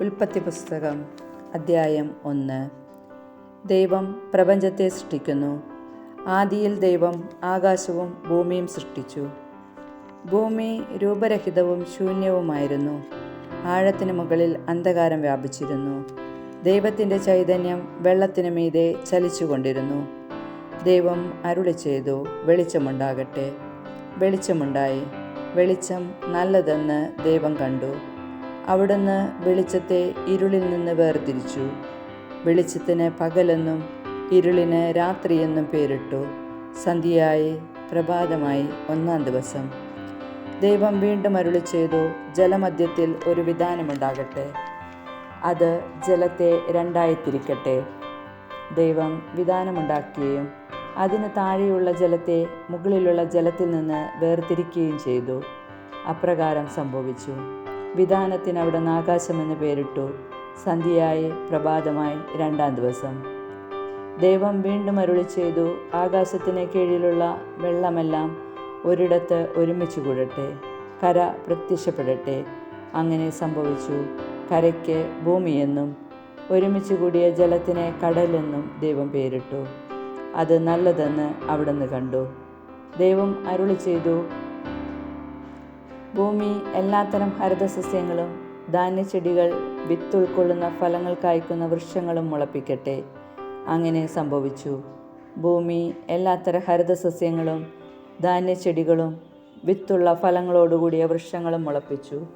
ഉൽപ്പത്തി പുസ്തകം അദ്ധ്യായം ഒന്ന്. ദൈവം പ്രപഞ്ചത്തെ സൃഷ്ടിക്കുന്നു. ആദിയിൽ ദൈവം ആകാശവും ഭൂമിയും സൃഷ്ടിച്ചു. ഭൂമി രൂപരഹിതവും ശൂന്യവുമായിരുന്നു. ആഴത്തിന് മുകളിൽ അന്ധകാരം വ്യാപിച്ചിരുന്നു. ദൈവത്തിന്റെ ചൈതന്യം വെള്ളത്തിനു മീതെ ചലിച്ചുകൊണ്ടിരുന്നു. ദൈവം അരുളി ചെയ്തു വെളിച്ചമുണ്ടാകട്ടെ. വെളിച്ചമുണ്ടായി. വെളിച്ചം നല്ലതെന്ന് ദൈവം കണ്ടു. അവിടുന്ന് വെളിച്ചത്തെ ഇരുളിൽ നിന്ന് വേർതിരിച്ചു. വെളിച്ചത്തിന് പകലെന്നും ഇരുളിന് രാത്രിയെന്നും പേരിട്ടു. സന്ധ്യയായി പ്രഭാതമായി ഒന്നാം ദിവസം. ദൈവം വീണ്ടും അരുളി ചെയ്തു ജലമധ്യത്തിൽ ഒരു വിധാനമുണ്ടാകട്ടെ. അത് ജലത്തെ രണ്ടായി തിരിക്കട്ടെ ദൈവം വിധാനമുണ്ടാക്കുകയും അതിന് താഴെയുള്ള ജലത്തെ മുകളിലുള്ള ജലത്തിൽ നിന്ന് വേർതിരിക്കുകയും ചെയ്തു. അപ്രകാരം സംഭവിച്ചു. വിധാനത്തിന് അവിടുന്ന് ആകാശമെന്ന് പേരിട്ടു. സന്ധ്യയായി പ്രഭാതമായി രണ്ടാം ദിവസം. ദൈവം വീണ്ടും അരുളി ചെയ്തു ആകാശത്തിന് കീഴിലുള്ള വെള്ളമെല്ലാം ഒരിടത്ത് ഒരുമിച്ച് കൂടട്ടെ കര പ്രത്യക്ഷപ്പെടട്ടെ. അങ്ങനെ സംഭവിച്ചു. കരയ്ക്ക് ഭൂമിയെന്നും ഒരുമിച്ച് കൂടിയ ജലത്തിനെ കടലെന്നും ദൈവം പേരിട്ടു. അത് നല്ലതെന്ന് അവിടുന്ന് കണ്ടു. ദൈവം അരുളി ചെയ്തു ഭൂമി എല്ലാത്തരം ഹരിതസസ്യങ്ങളും ധാന്യച്ചെടികൾ വിത്തുൾക്കൊള്ളുന്ന ഫലങ്ങൾ കായ്ക്കുന്ന വൃക്ഷങ്ങളും മുളപ്പിക്കട്ടെ. അങ്ങനെ സംഭവിച്ചു. ഭൂമി എല്ലാത്തരം ഹരിതസസ്യങ്ങളും ധാന്യച്ചെടികളും വിത്തുള്ള ഫലങ്ങളോടുകൂടിയ വൃക്ഷങ്ങളും മുളപ്പിച്ചു.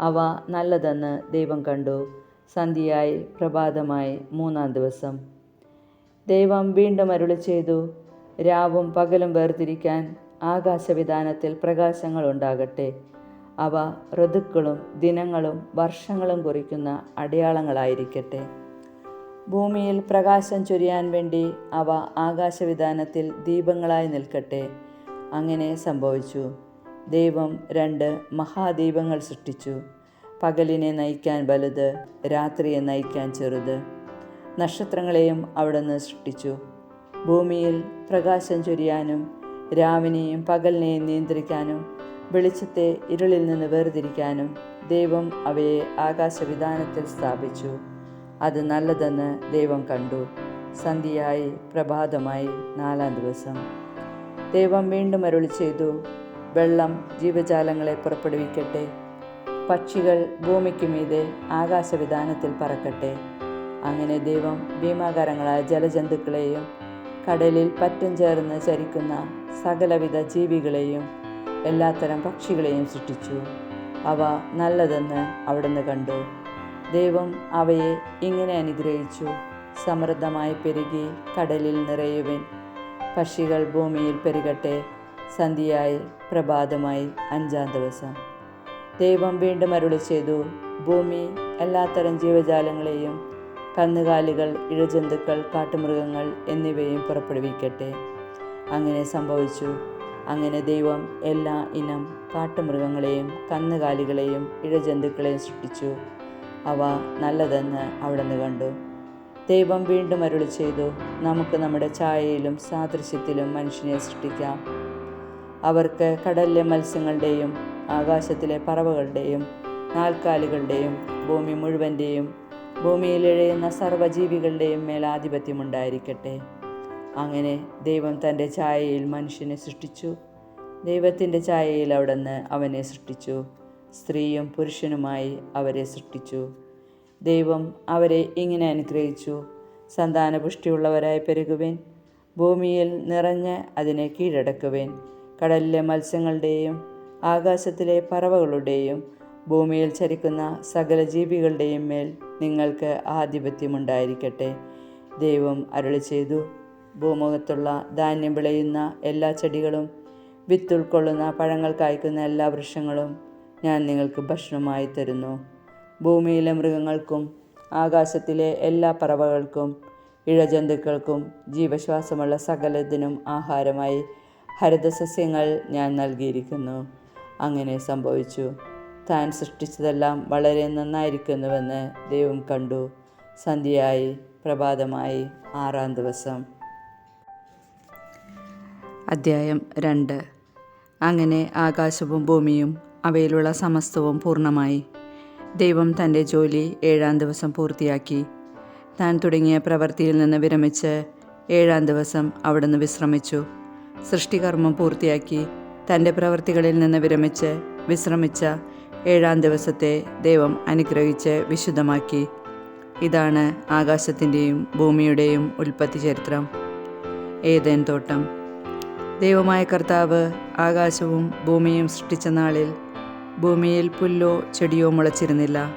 അവ നല്ലതെന്ന് ദൈവം കണ്ടു. സന്ധ്യയായി പ്രഭാതമായി മൂന്നാം ദിവസം. ദൈവം വീണ്ടും അരുളി ചെയ്തു രാവും പകലും വേർതിരിക്കാൻ ആകാശവിധാനത്തിൽ പ്രകാശങ്ങൾ ഉണ്ടാകട്ടെ. അവ ഋതുക്കളും ദിനങ്ങളും വർഷങ്ങളും കുറിക്കുന്ന അടയാളങ്ങളായിരിക്കട്ടെ. ഭൂമിയിൽ പ്രകാശം ചൊരിയാൻ വേണ്ടി അവ ആകാശവിധാനത്തിൽ ദീപങ്ങളായി നിൽക്കട്ടെ. അങ്ങനെ സംഭവിച്ചു. ദൈവം രണ്ട് മഹാദീപങ്ങൾ സൃഷ്ടിച്ചു. പകലിനെ നയിക്കാൻ വലുത് രാത്രിയെ നയിക്കാൻ ചെറുത്. നക്ഷത്രങ്ങളെയും അവിടുന്ന് സൃഷ്ടിച്ചു. ഭൂമിയിൽ പ്രകാശം ചൊരിയാനും രാവിനെയും പകലിനെയും നിയന്ത്രിക്കാനും വെളിച്ചത്തെ ഇരുളിൽ നിന്ന് വേർതിരിക്കാനും ദൈവം അവയെ ആകാശവിധാനത്തിൽ സ്ഥാപിച്ചു. അത് നല്ലതെന്ന് ദൈവം കണ്ടു. സന്ധ്യയായി പ്രഭാതമായി നാലാം ദിവസം. ദൈവം വീണ്ടും അരുളി ചെയ്തു വെള്ളം ജീവജാലങ്ങളെ പുറപ്പെടുവിക്കട്ടെ. പക്ഷികൾ ഭൂമിക്ക് മീതെ ആകാശവിധാനത്തിൽ പറക്കട്ടെ. അങ്ങനെ ദൈവം ഭീമാകാരങ്ങളായ ജലജന്തുക്കളെയും കടലിൽ പറ്റും ചേർന്ന് ചരിക്കുന്ന സകലവിധ ജീവികളെയും എല്ലാത്തരം പക്ഷികളെയും സൃഷ്ടിച്ചു. അവ നല്ലതെന്ന് അവിടുന്ന് കണ്ടു. ദൈവം അവയെ ഇങ്ങനെ അനുഗ്രഹിച്ചു. സമൃദ്ധമായി പെരുകി കടലിൽ നിറയുവിൻ. പക്ഷികൾ ഭൂമിയിൽ പെരുകട്ടെ. സന്ധ്യയായി പ്രഭാതമായി അഞ്ചാം ദിവസം. ദൈവം വീണ്ടും അരുളി ചെയ്തു ഭൂമി എല്ലാത്തരം ജീവജാലങ്ങളെയും കന്നുകാലികൾ ഇഴജന്തുക്കൾ കാട്ടുമൃഗങ്ങൾ എന്നിവയും പുറപ്പെടുവിക്കട്ടെ. അങ്ങനെ സംഭവിച്ചു. അങ്ങനെ ദൈവം എല്ലാ ഇനം കാട്ടുമൃഗങ്ങളെയും കന്നുകാലികളെയും ഇഴജന്തുക്കളെയും സൃഷ്ടിച്ചു. അവ നല്ലതെന്ന് അവിടുന്ന് കണ്ടു. ദൈവം വീണ്ടും അരുളി ചെയ്തു നമുക്ക് നമ്മുടെ ഛായയിലും സാദൃശ്യത്തിലും മനുഷ്യനെ സൃഷ്ടിക്കാം. അവർക്ക് കടലിലെ മത്സ്യങ്ങളുടെയും ആകാശത്തിലെ പറവകളുടെയും നാൽക്കാലികളുടെയും ഭൂമി മുഴുവന്റെയും ഭൂമിയിൽ ഇഴയുന്ന സർവജീവികളുടെയും മേൽ ആധിപത്യമുണ്ടായിരിക്കട്ടെ അങ്ങനെ ദൈവം തന്റെ ഛായയിൽ മനുഷ്യനെ സൃഷ്ടിച്ചു. ദൈവത്തിന്റെ ഛായയിൽ അവിടുന്ന് അവനെ സൃഷ്ടിച്ചു. സ്ത്രീയും പുരുഷനുമായി അവരെ സൃഷ്ടിച്ചു. ദൈവം അവരെ ഇങ്ങനെ അനുഗ്രഹിച്ചു. സന്താനപുഷ്ടിയുള്ളവരായി പെരുകുവേൻ. ഭൂമിയിൽ നിറഞ്ഞ് അതിനെ കീഴടക്കുവേൻ. കടലിലെ മത്സ്യങ്ങളുടെയും ആകാശത്തിലെ പറവകളുടെയും ഭൂമിയിൽ ചരിക്കുന്ന സകല ജീവികളുടെയും മേൽ നിങ്ങൾക്ക് ആധിപത്യമുണ്ടായിരിക്കട്ടെ. ദൈവം അരുളി ചെയ്തു ഭൂമുഖത്തുള്ള ധാന്യം വിളയുന്ന എല്ലാ ചെടികളും വിത്തുൾക്കൊള്ളുന്ന പഴങ്ങൾ കായ്ക്കുന്ന എല്ലാ വൃക്ഷങ്ങളും ഞാൻ നിങ്ങൾക്ക് ഭക്ഷണമായി തരുന്നു. ഭൂമിയിലെ മൃഗങ്ങൾക്കും ആകാശത്തിലെ എല്ലാ പറവകൾക്കും ഇഴജന്തുക്കൾക്കും ജീവശ്വാസമുള്ള സകലത്തിനും ആഹാരമായി ഹരിതസസ്യങ്ങൾ ഞാൻ നൽകിയിരിക്കുന്നു. അങ്ങനെ സംഭവിച്ചു. താൻ സൃഷ്ടിച്ചതെല്ലാം വളരെ നന്നായിരിക്കുന്നുവെന്ന് ദൈവം കണ്ടു. സന്ധ്യയായി പ്രഭാതമായി ആറാം ദിവസം. അദ്ധ്യായം രണ്ട്. അങ്ങനെ ആകാശവും ഭൂമിയും അവയിലുള്ള സമസ്തവും പൂർണമായി. ദൈവം തന്റെ ജോലി ഏഴാം ദിവസം പൂർത്തിയാക്കി. താൻ തുടങ്ങിയ പ്രവൃത്തിയിൽ നിന്ന് വിരമിച്ച് ഏഴാം ദിവസം അവിടുന്ന് വിശ്രമിച്ചു. സൃഷ്ടികർമ്മം പൂർത്തിയാക്കി തന്റെ പ്രവൃത്തികളിൽ നിന്ന് വിരമിച്ച് വിശ്രമിച്ച ഏഴാം ദിവസത്തെ ദൈവം അനുഗ്രഹിച്ച് വിശുദ്ധമാക്കി. ഇതാണ് ആകാശത്തിന്റെയും ഭൂമിയുടെയും ഉൽപ്പത്തി ചരിത്രം ഏതേൻ തോട്ടം. ദൈവമായ കർത്താവ് ആകാശവും ഭൂമിയും സൃഷ്ടിച്ച നാളിൽ ഭൂമിയിൽ പുല്ലോ ചെടിയോ മുളച്ചിരുന്നില്ല.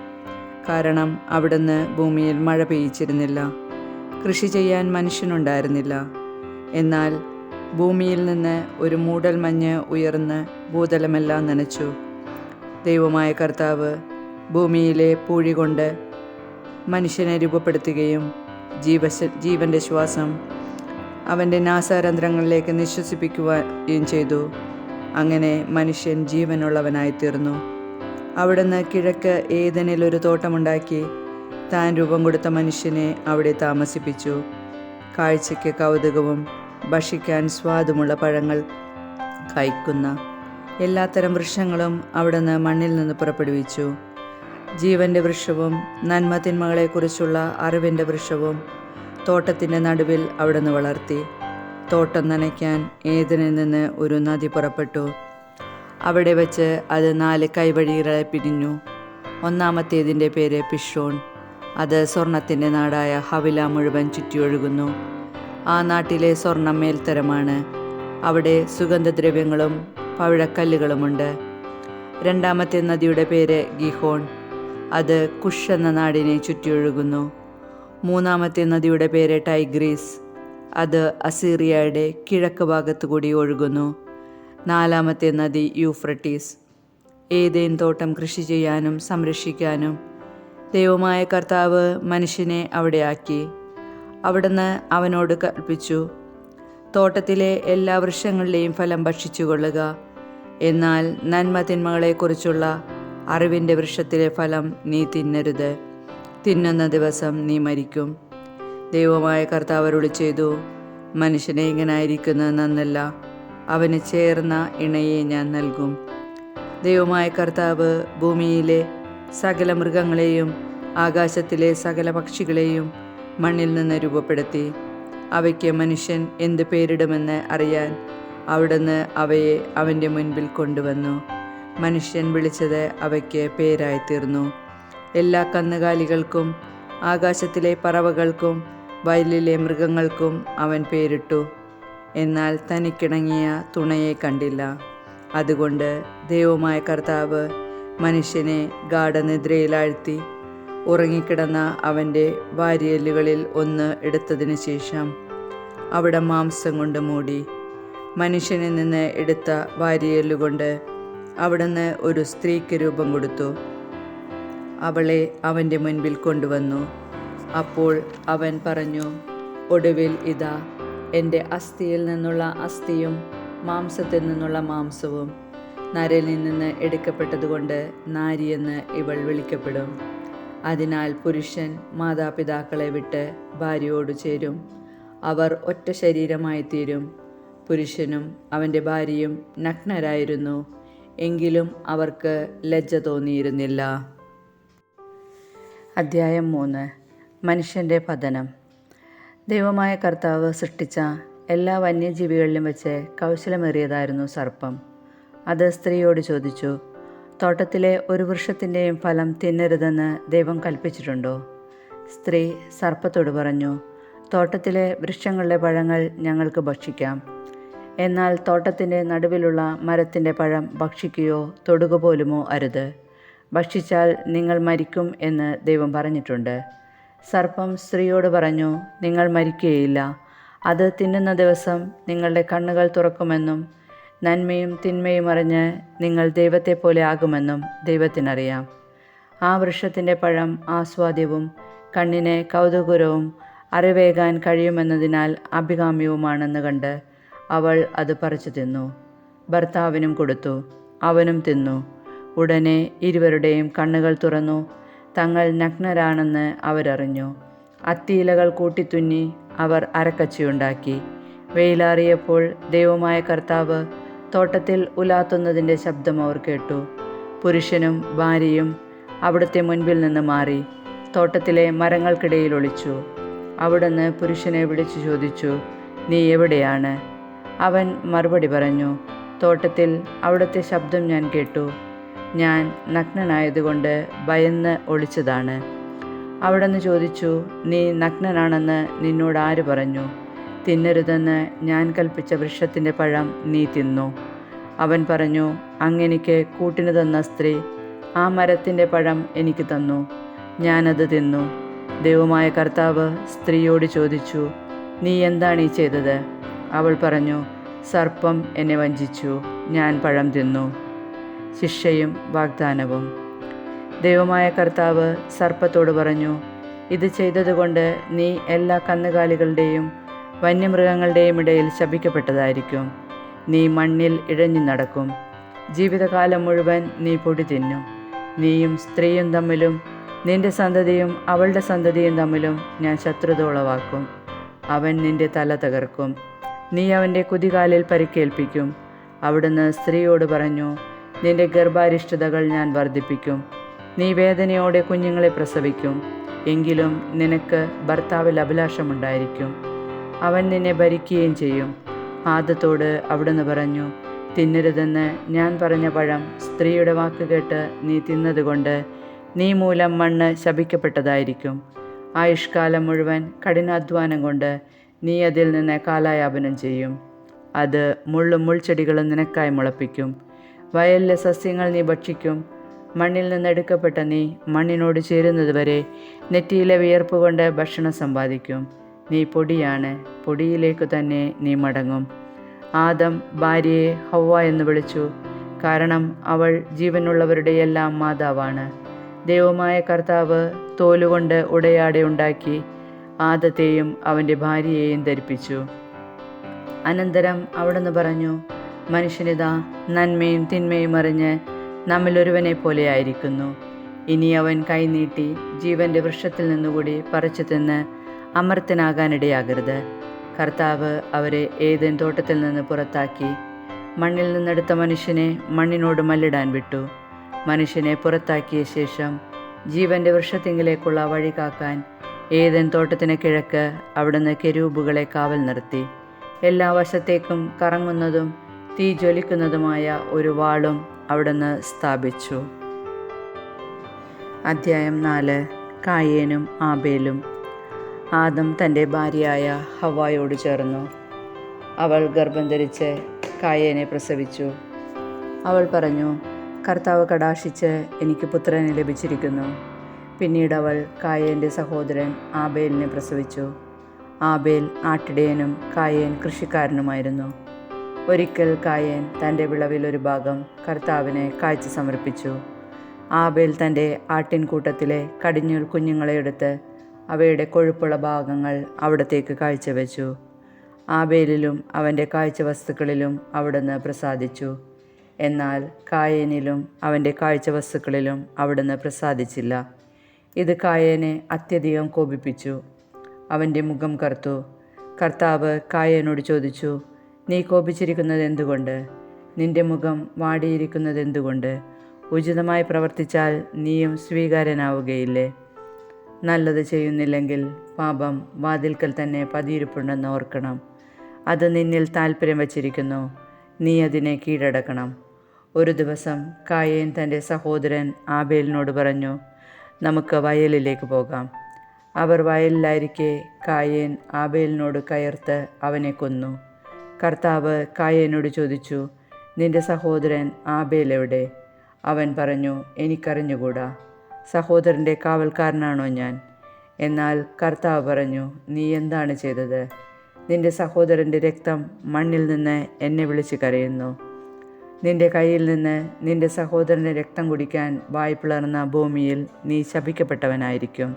കാരണം അവിടുന്ന് ഭൂമിയിൽ മഴ പെയ്യിച്ചിരുന്നില്ല. കൃഷി ചെയ്യാൻ മനുഷ്യനുണ്ടായിരുന്നില്ല. എന്നാൽ ഭൂമിയിൽ നിന്ന് ഒരു മൂടൽ മഞ്ഞ് ഉയർന്ന് ഭൂതലമെല്ലാം നനച്ചു. ദൈവമായ കർത്താവ് ഭൂമിയിലെ പൂഴി കൊണ്ട് മനുഷ്യനെ രൂപപ്പെടുത്തുകയും ജീവശ ജീവന്റെ ശ്വാസം അവന്റെ നാസാരന്ധ്രങ്ങളിലേക്ക് നിശ്വസിപ്പിക്കുകയും ചെയ്തു. അങ്ങനെ മനുഷ്യൻ ജീവനുള്ളവനായിത്തീർന്നു. അവിടുന്ന് കിഴക്ക് ഏതനിൽ ഒരു തോട്ടമുണ്ടാക്കി താൻ രൂപം കൊടുത്ത മനുഷ്യനെ അവിടെ താമസിപ്പിച്ചു. കാഴ്ചയ്ക്ക് കൗതുകവും ഭക്ഷിക്കാൻ സ്വാദുമുള്ള പഴങ്ങൾ കഴിക്കുന്ന എല്ലാത്തരം വൃക്ഷങ്ങളും അവിടുന്ന് മണ്ണിൽ നിന്ന് പുറപ്പെടുവിച്ചു. ജീവന്റെ വൃക്ഷവും നന്മ തിന്മകളെക്കുറിച്ചുള്ള അറിവിന്റെ വൃക്ഷവും തോട്ടത്തിന്റെ നടുവിൽ അവിടുന്ന് വളർത്തി. തോട്ടം നനയ്ക്കാൻ ഏതിനിൽ നിന്ന് ഒരു നദി പുറപ്പെട്ടു. അവിടെ വെച്ച് അത് നാല് കൈവഴികളെ പിരിഞ്ഞു. ഒന്നാമത്തേതിന്റെ പേര് പിഷോൺ അത് സ്വർണത്തിന്റെ നാടായ ഹവില മുഴുവൻ ചുറ്റിയൊഴുകുന്നു. ആ നാട്ടിലെ സ്വർണം മേൽത്തരമാണ്. അവിടെ സുഗന്ധദ്രവ്യങ്ങളും പവിഴക്കല്ലുകളുമുണ്ട്. രണ്ടാമത്തെ നദിയുടെ പേര് ഗിഹോൺ. അത് കുഷ് എന്ന നാടിനെ ചുറ്റിയൊഴുകുന്നു. മൂന്നാമത്തെ നദിയുടെ പേര് ടൈഗ്രീസ്. അത് അസീറിയയുടെ കിഴക്ക് ഭാഗത്ത് കൂടി ഒഴുകുന്നു. നാലാമത്തെ നദി യൂഫ്രട്ടീസ്. ഏതേൻ തോട്ടം കൃഷി ചെയ്യാനും സംരക്ഷിക്കാനും ദൈവമായ കർത്താവ് മനുഷ്യനെ അവിടെ ആക്കി. അവിടുന്ന് അവനോട് കൽപ്പിച്ചു തോട്ടത്തിലെ എല്ലാ വൃക്ഷങ്ങളുടെയും ഫലം ഭക്ഷിച്ചുകൊള്ളുക. എന്നാൽ നന്മ തിന്മകളെക്കുറിച്ചുള്ള അറിവിന്റെ വൃക്ഷത്തിലെ ഫലം നീ തിന്നരുത്. തിന്നുന്ന ദിവസം നീ മരിക്കും. ദൈവമായ കർത്താവരോട് ചെയ്തു മനുഷ്യനെ ഇങ്ങനായിരിക്കുന്നത് നന്നല്ല അവന് ചേർന്ന ഇണയെ ഞാൻ നൽകും. ദൈവമായ കർത്താവ് ഭൂമിയിലെ സകല മൃഗങ്ങളെയും ആകാശത്തിലെ സകല പക്ഷികളെയും മണ്ണിൽ നിന്ന് രൂപപ്പെടുത്തി. അവയ്ക്ക് മനുഷ്യൻ എന്ത് പേരിടുമെന്ന് അറിയാൻ അവിടുന്ന് അവയെ അവന്റെ മുൻപിൽ കൊണ്ടുവന്നു. മനുഷ്യൻ വിളിച്ചത് അവയ്ക്ക് പേരായിത്തീർന്നു. എല്ലാ കന്നുകാലികൾക്കും ആകാശത്തിലെ പറവകൾക്കും വയലിലെ മൃഗങ്ങൾക്കും അവൻ പേരിട്ടു. എന്നാൽ തനിക്കിണങ്ങിയ തുണയെ കണ്ടില്ല. അതുകൊണ്ട് ദൈവമായ കർത്താവ് മനുഷ്യനെ ഗാഠനിദ്രയിലാഴ്ത്തി ഉറങ്ങിക്കിടന്ന അവന്റെ വാരിയലുകളിൽ ഒന്ന് എടുത്തതിന് ശേഷം അവിടെ മാംസം കൊണ്ട് മൂടി മനുഷ്യനിൽ നിന്ന് എടുത്ത വാരിയല്ലുകൊണ്ട് അവിടുന്ന് ഒരു സ്ത്രീക്ക് രൂപം കൊടുത്തു. അവളെ അവന്റെ മുൻപിൽ കൊണ്ടുവന്നു. അപ്പോൾ അവൻ പറഞ്ഞു ഒടുവിൽ ഇതാ എന്റെ അസ്ഥിയിൽ നിന്നുള്ള അസ്ഥിയും മാംസത്തിൽ നിന്നുള്ള മാംസവും നരലിൽ നിന്ന് എടുക്കപ്പെട്ടതുകൊണ്ട് നാരിയെന്ന് ഇവൾ വിളിക്കപ്പെടും. അതിനാൽ പുരുഷൻ മാതാപിതാക്കളെ വിട്ട് ഭാര്യയോട് ചേരും. അവർ ഒറ്റ ശരീരമായി തീരും പുരുഷനും അവന്റെ ഭാര്യയും നഗ്നരായിരുന്നു. എങ്കിലും അവർക്ക് ലജ്ജ തോന്നിയിരുന്നില്ല. അദ്ധ്യായം മൂന്ന്. മനുഷ്യന്റെ പതനം. ദൈവമായ കർത്താവ് സൃഷ്ടിച്ച എല്ലാ വന്യജീവികളിലും വെച്ച് കൗശലമേറിയതായിരുന്നു സർപ്പം. അത് സ്ത്രീയോട് ചോദിച്ചു തോട്ടത്തിലെ ഒരു വൃക്ഷത്തിന്റെയും ഫലം തിന്നരുതെന്ന് ദൈവം കൽപ്പിച്ചിട്ടുണ്ടോ? സ്ത്രീ സർപ്പത്തോട് പറഞ്ഞു തോട്ടത്തിലെ വൃക്ഷങ്ങളുടെ പഴങ്ങൾ ഞങ്ങൾക്ക് ഭക്ഷിക്കാം. എന്നാൽ തോട്ടത്തിന്റെ നടുവിലുള്ള മരത്തിന്റെ പഴം ഭക്ഷിക്കുകയോ തൊടുക പോലുമോ അരുത്. ഭക്ഷിച്ചാൽ നിങ്ങൾ മരിക്കും എന്ന് ദൈവം പറഞ്ഞിട്ടുണ്ട്. സർപ്പം സ്ത്രീയോട് പറഞ്ഞു നിങ്ങൾ മരിക്കുകയില്ല. അത് തിന്നുന്ന ദിവസം നിങ്ങളുടെ കണ്ണുകൾ തുറക്കുമെന്നും നന്മയും തിന്മയും അറിഞ്ഞ് നിങ്ങൾ ദൈവത്തെ പോലെ ആകുമെന്നും ദൈവത്തിനറിയാം. ആ വൃക്ഷത്തിന്റെ പഴം ആസ്വാദ്യവും കണ്ണിനെ കൗതുകരവും അറിവേകാൻ കഴിയുമെന്നതിനാൽ അഭികാമ്യവുമാണെന്ന് കണ്ട് അവൾ അത് പറിച്ചു തിന്നു. ഭർത്താവിനും കൊടുത്തു അവനും തിന്നു. ഉടനെ ഇരുവരുടെയും കണ്ണുകൾ തുറന്നു. തങ്ങൾ നഗ്നരാണെന്ന് അവരറിഞ്ഞു. അത്തിയിലകൾ കൂട്ടിത്തുന്നി അവർ അരക്കച്ചയുണ്ടാക്കി. വെയിലാറിയപ്പോൾ ദൈവമായ കർത്താവ് തോട്ടത്തിൽ ഉലാത്തുന്നതിന്റെ ശബ്ദം അവർ കേട്ടു. പുരുഷനും ഭാര്യയും അവിടുത്തെ മുൻപിൽ നിന്ന് മാറി തോട്ടത്തിലെ മരങ്ങൾക്കിടയിൽ ഒളിച്ചു. അവിടുന്ന് പുരുഷനെ വിളിച്ചു ചോദിച്ചു നീ എവിടെയാണ്? അവൻ മറുപടി പറഞ്ഞു തോട്ടത്തിൽ അവിടുത്തെ ശബ്ദം ഞാൻ കേട്ടു. ഞാൻ നഗ്നനായതുകൊണ്ട് ഭയന്ന് ഒളിച്ചതാണ്. അവിടുന്ന് ചോദിച്ചു നീ നഗ്നനാണെന്ന് നിന്നോട് ആര് പറഞ്ഞു? തിന്നരുതെന്ന് ഞാൻ കൽപ്പിച്ച വൃക്ഷത്തിന്റെ പഴം നീ തിന്നു. അവൻ പറഞ്ഞു അങ്ങെനിക്ക് കൂട്ടിന് തന്ന സ്ത്രീ ആ മരത്തിന്റെ പഴം എനിക്ക് തന്നു. ഞാനത് തിന്നു. ദൈവമായ കർത്താവ് സ്ത്രീയോട് ചോദിച്ചു നീ എന്താണ് ഈ ചെയ്തത്? അവൾ പറഞ്ഞു സർപ്പം എന്നെ വഞ്ചിച്ചു. ഞാൻ പഴം തിന്നു. ശിക്ഷയും വാഗ്ദാനവും. ദൈവമായ കർത്താവ് സർപ്പത്തോട് പറഞ്ഞു ഇത് ചെയ്തതുകൊണ്ട് നീ എല്ലാ കന്നുകാലികളുടെയും വന്യമൃഗങ്ങളുടെയും ഇടയിൽ ശപിക്കപ്പെട്ടതായിരിക്കും. നീ മണ്ണിൽ ഇഴഞ്ഞു നടക്കും. ജീവിതകാലം മുഴുവൻ നീ പൊടി തിന്നും. നീയും സ്ത്രീയും തമ്മിലും നിന്റെ സന്തതിയും അവളുടെ സന്തതിയും തമ്മിലും ഞാൻ ശത്രുത ഉളവാക്കും അവൻ നിന്റെ തല തകർക്കും. നീ അവന്റെ കുതികാലിൽ പരിക്കേൽപ്പിക്കും. അവിടുന്ന് സ്ത്രീയോട് പറഞ്ഞു നിന്റെ ഗർഭാരിഷ്ടതകൾ ഞാൻ വർദ്ധിപ്പിക്കും. നീ വേദനയോടെ കുഞ്ഞുങ്ങളെ പ്രസവിക്കും. എങ്കിലും നിനക്ക് ഭർത്താവിൽ അഭിലാഷമുണ്ടായിരിക്കും. അവൻ നിന്നെ ഭരിക്കുകയും ചെയ്യും. ആദത്തോട് അവിടുന്ന് പറഞ്ഞു തിന്നരുതെന്ന് ഞാൻ പറഞ്ഞ പഴം സ്ത്രീയുടെ വാക്ക് കേട്ട് നീ തിന്നതുകൊണ്ട് നീ മൂലം മണ്ണ് ശപിക്കപ്പെട്ടതായിരിക്കും. ആയുഷ്കാലം മുഴുവൻ കഠിനാധ്വാനം കൊണ്ട് നീ അതിൽ നിന്ന് കാലായാപനം ചെയ്യും. അത് മുള്ളും മുൾച്ചെടികളും നിനക്കായി മുളപ്പിക്കും. വയലിലെ സസ്യങ്ങൾ നീ ഭക്ഷിക്കും. മണ്ണിൽ നിന്നെടുക്കപ്പെട്ട നീ മണ്ണിനോട് ചേരുന്നതുവരെ നെറ്റിയിലെ വിയർപ്പ് കൊണ്ട് ഭക്ഷണം സമ്പാദിക്കും. നീ പൊടിയാണ് പൊടിയിലേക്ക് തന്നെ നീ മടങ്ങും. ആദം ഭാര്യയെ ഹവ്വ എന്ന് വിളിച്ചു. കാരണം അവൾ ജീവനുള്ളവരുടെ എല്ലാം മാതാവാണ്. ദൈവമായ കർത്താവ് തോലുകൊണ്ട് ഉടയാടെ ഉണ്ടാക്കി ആദത്തെയും അവന്റെ ഭാര്യയെയും ധരിപ്പിച്ചു. അനന്തരം അവിടുന്ന് പറഞ്ഞു മനുഷ്യനിതാ നന്മയും തിന്മയും അറിഞ്ഞ് നമ്മിലൊരുവനെ പോലെയായിരിക്കുന്നു. ഇനി അവൻ കൈനീട്ടി ജീവന്റെ വൃക്ഷത്തിൽ നിന്നുകൂടി പറിച്ചു തിന്ന് അമർത്തനാകാനിടയാകരുത് കർത്താവ് അവരെ ഏതൻ തോട്ടത്തിൽ നിന്ന് പുറത്താക്കി മണ്ണിൽ നിന്നെടുത്ത മനുഷ്യനെ മണ്ണിനോട് മല്ലിടാൻ വിട്ടു. മനുഷ്യനെ പുറത്താക്കിയ ശേഷം ജീവന്റെ വൃക്ഷത്തിങ്കിലേക്കുള്ള വഴി കാക്കാൻ ഏതൻ തോട്ടത്തിന് കിഴക്ക് അവിടുന്ന് കെരൂബുകളെ കാവൽ നിർത്തി. എല്ലാ വശത്തേക്കും കറങ്ങുന്നതും തീ ജ്വലിക്കുന്നതുമായ ഒരു വാളും അവിടുന്ന് സ്ഥാപിച്ചു. അധ്യായം നാല്. കായേനും ആബേലും. ആദം തന്റെ ഭാര്യയായ ഹവായോട് ചേർന്നു. അവൾ ഗർഭം ധരിച്ച് കായേനെ പ്രസവിച്ചു. അവൾ പറഞ്ഞു കർത്താവ് കടാക്ഷിച്ച് എനിക്ക് പുത്രനെ ലഭിച്ചിരിക്കുന്നു. പിന്നീട് അവൾ കായേന്റെ സഹോദരൻ ആബേലിനെ പ്രസവിച്ചു. ആബേൽ ആട്ടിടയനും കായേൻ കൃഷിക്കാരനുമായിരുന്നു. ഒരിക്കൽ കായൻ തന്റെ വിളവിൽ ഒരു ഭാഗം കർത്താവിനെ കാഴ്ച സമർപ്പിച്ചു. ആബേൽ തന്റെ ആട്ടിൻകൂട്ടത്തിലെ കടിഞ്ഞൂൽ കുഞ്ഞുങ്ങളെ എടുത്ത് അവയുടെ കൊഴുപ്പുള്ള ഭാഗങ്ങൾ അവിടത്തേക്ക് കാഴ്ചവെച്ചു. ആബേലിലും അവന്റെ കാഴ്ച വസ്തുക്കളിലും അവിടുന്ന് പ്രസാദിച്ചു. എന്നാൽ കായനിലും അവന്റെ കാഴ്ച വസ്തുക്കളിലും അവിടുന്ന് പ്രസാദിച്ചില്ല. ഇത് കായനെ അത്യധികം കോപിപ്പിച്ചു. അവന്റെ മുഖം കറുത്തു. കർത്താവ് കായനോട് ചോദിച്ചു നീ കോപിച്ചിരിക്കുന്നത് എന്തുകൊണ്ട്? നിന്റെ മുഖം വാടിയിരിക്കുന്നത് എന്തുകൊണ്ട്? ഉചിതമായി പ്രവർത്തിച്ചാൽ നീയും സ്വീകാര്യനാവുകയില്ലേ? നല്ലത് ചെയ്യുന്നില്ലെങ്കിൽ പാപം വാതിൽക്കൽ തന്നെ പതിയിരിപ്പുണ്ടെന്ന് ഓർക്കണം. അത് നിന്നിൽ താല്പര്യം വച്ചിരിക്കുന്നു. നീ അതിനെ കീഴടക്കണം. ഒരു ദിവസം കായേൻ തന്റെ സഹോദരൻ ആബേലിനോട് പറഞ്ഞു നമുക്ക് വയലിലേക്ക് പോകാം. അവർ വയലിലായിരിക്കെ കായേൻ ആബേലിനോട് കയർത്ത് അവനെ കൊന്നു. കർത്താവ് കായേനോട് ചോദിച്ചു നിന്റെ സഹോദരൻ ആബേൽ എവിടെ? അവൻ പറഞ്ഞു എനിക്കറിഞ്ഞുകൂടാ. സഹോദരന്റെ കാവൽക്കാരനാണോ ഞാൻ? എന്നാൽ കർത്താവ് പറഞ്ഞു നീ എന്താണ് ചെയ്തത്? നിന്റെ സഹോദരന്റെ രക്തം മണ്ണിൽ നിന്ന് എന്നെ വിളിച്ച് കരയുന്നു. നിന്റെ കയ്യിൽ നിന്ന് നിന്റെ സഹോദരന്റെ രക്തം കുടിക്കാൻ വായ് പിളർന്ന ഭൂമിയിൽ നീ ശപിക്കപ്പെട്ടവനായിരിക്കും.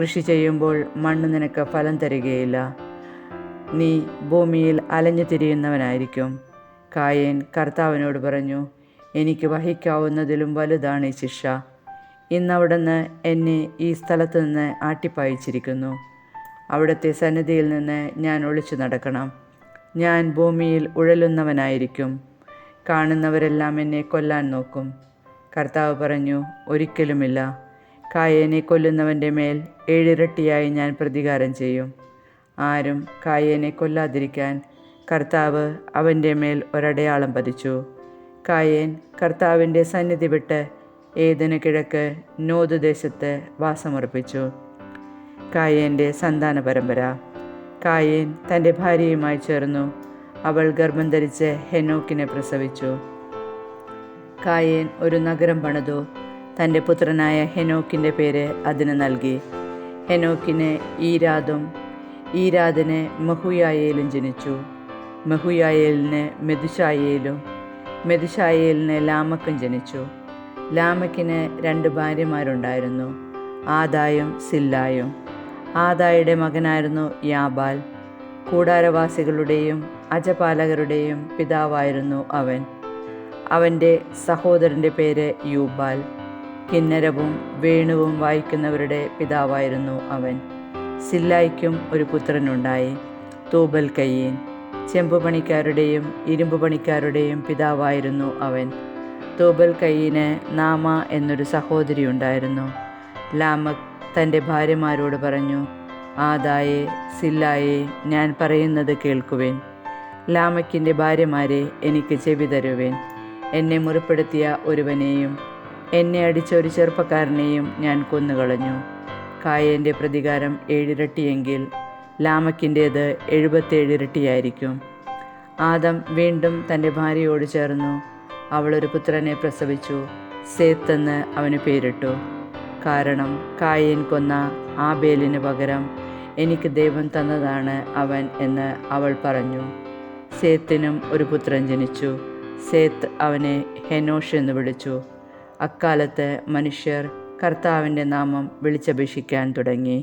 കൃഷി ചെയ്യുമ്പോൾ മണ്ണ് നിനക്ക് ഫലം തരികയില്ല. നീ ഭൂമിയിൽ അലഞ്ഞു തിരിയുന്നവനായിരിക്കും. കായേൻ കർത്താവിനോട് പറഞ്ഞു എനിക്ക് വഹിക്കാവുന്നതിലും വലുതാണ് ഈ ശിക്ഷ. ഇന്നവിടുന്ന് എന്നെ ഈ സ്ഥലത്ത് നിന്ന് ആട്ടിപ്പായിച്ചിരിക്കുന്നു. അവിടുത്തെ സന്നിധിയിൽ നിന്ന് ഞാൻ ഒളിച്ചു നടക്കണം. ഞാൻ ഭൂമിയിൽ ഉഴലുന്നവനായിരിക്കും. കാണുന്നവരെല്ലാം എന്നെ കൊല്ലാൻ നോക്കും. കർത്താവ് പറഞ്ഞു ഒരിക്കലുമില്ല. കായേനെ കൊല്ലുന്നവന്റെ മേൽ ഏഴിരട്ടിയായി ഞാൻ പ്രതികാരം ചെയ്യും. ആരും കായേനെ കൊല്ലാതിരിക്കാൻ കർത്താവ് അവന്റെ മേൽ ഒരടയാളം പതിച്ചു. കായേൻ കർത്താവിന്റെ സന്നിധി വിട്ട് ഏതിന് കിഴക്ക് നോദ് ദേശത്ത് വാസമുറപ്പിച്ചു. കായേന്റെ സന്താന പരമ്പര. കായേൻ തന്റെ ഭാര്യയുമായി ചേർന്നു. അവൾ ഗർഭം ധരിച്ച് ഹെനോക്കിനെ പ്രസവിച്ചു. കായേൻ ഒരു നഗരം പണിതു. തന്റെ പുത്രനായ ഹെനോക്കിന്റെ പേര് അതിന് നൽകി. ഹെനോക്കിന് ഈരാദും ഈരാദിന് മഹുയായേലും ജനിച്ചു. മഹുയായേലിന് മെതുശായേലും മെതുശായേലിന് ലാമക്കും ജനിച്ചു. ലാമക്കിന് രണ്ട് ഭാര്യമാരുണ്ടായിരുന്നു ആദായും സില്ലായും. ആദായുടെ മകനായിരുന്നു യാബാൽ. കൂടാരവാസികളുടെയും അജപാലകരുടെയും പിതാവായിരുന്നു അവൻ. അവന്റെ സഹോദരന്റെ പേര് യൂബാൽ. കിന്നരവും വേണുവും വായിക്കുന്നവരുടെ പിതാവായിരുന്നു അവൻ. സില്ലായ്ക്കും ഒരു പുത്രനുണ്ടായി. തൂബൽ കയ്യീൻ ചെമ്പുപണിക്കാരുടെയും ഇരുമ്പ് പണിക്കാരുടെയും പിതാവായിരുന്നു അവൻ. തൂബൽ കയ്യീന് നാമ എന്നൊരു സഹോദരി ഉണ്ടായിരുന്നു. ലാമക് തന്റെ ഭാര്യമാരോട് പറഞ്ഞു ആദായെ സില്ലായെ ഞാൻ പറയുന്നത് കേൾക്കുവേൻ. ലാമക്കിന്റെ ഭാര്യമാരെ എനിക്ക് ചെവി തരുവേൻ. എന്നെ മുറിപ്പെടുത്തിയ ഒരുവനെയും എന്നെ അടിച്ച ഒരു ചെറുപ്പക്കാരനെയും ഞാൻ കൊന്നുകളഞ്ഞു. കായന്റെ പ്രതികാരം ഏഴിരട്ടിയെങ്കിൽ ലാമക്കിന്റേത് എഴുപത്തേഴിരട്ടിയായിരിക്കും. ആദം വീണ്ടും തന്റെ ഭാര്യയോട് ചേർന്നു. അവളൊരു പുത്രനെ പ്രസവിച്ചു. സേത്തെന്ന് അവന് പേരിട്ടു. കാരണം കായേൻ കൊന്ന ആബേലിന് പകരം എനിക്ക് ദൈവം തന്നതാണ് അവൻ എന്ന് അവൾ പറഞ്ഞു. സേത്തിനും ഒരു പുത്രൻ ജനിച്ചു. സേത്ത് അവനെ ഹെനോഷ് എന്ന് വിളിച്ചു. അക്കാലത്ത് മനുഷ്യർ കർത്താവിന്റെ നാമം വിളിച്ചപേക്ഷിക്കാൻ തുടങ്ങി.